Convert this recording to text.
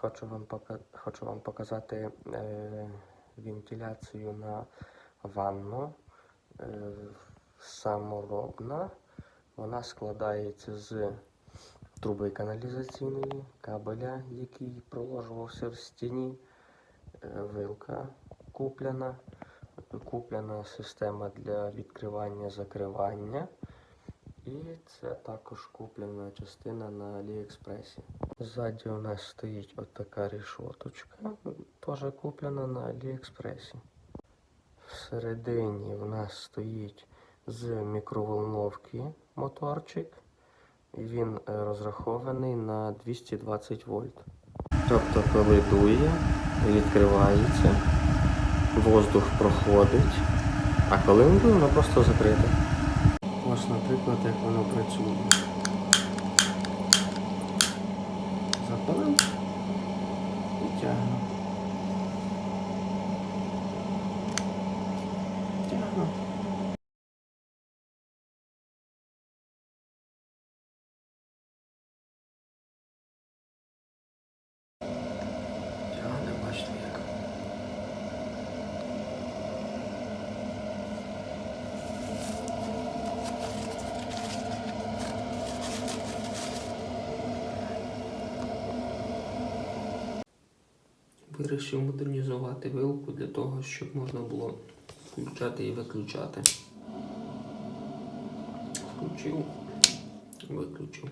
Хочу вам, пока... Хочу вам показати е... вентиляцію на ванну. Е... Саморобна. Вона складається з труби каналізаційної, кабеля, який проложувався в стіні, е, вилка куплена, куплена система для відкривання закривання. І це також куплена частина на Аліекспресі. Ззаді у нас стоїть отака рішоточка, теж куплена на Аліекспресі. Всередині в нас стоїть з мікроволновки моторчик. Він е, розрахований на 220 вольт. Тобто, коли дує, відкривається, воздух проходить, а коли не дує, воно просто закрите. Ось, наприклад, як воно працює. Запалив і тягну. Вирішив модернізувати вилку для того, щоб можна було включати і виключати. Включив, виключив.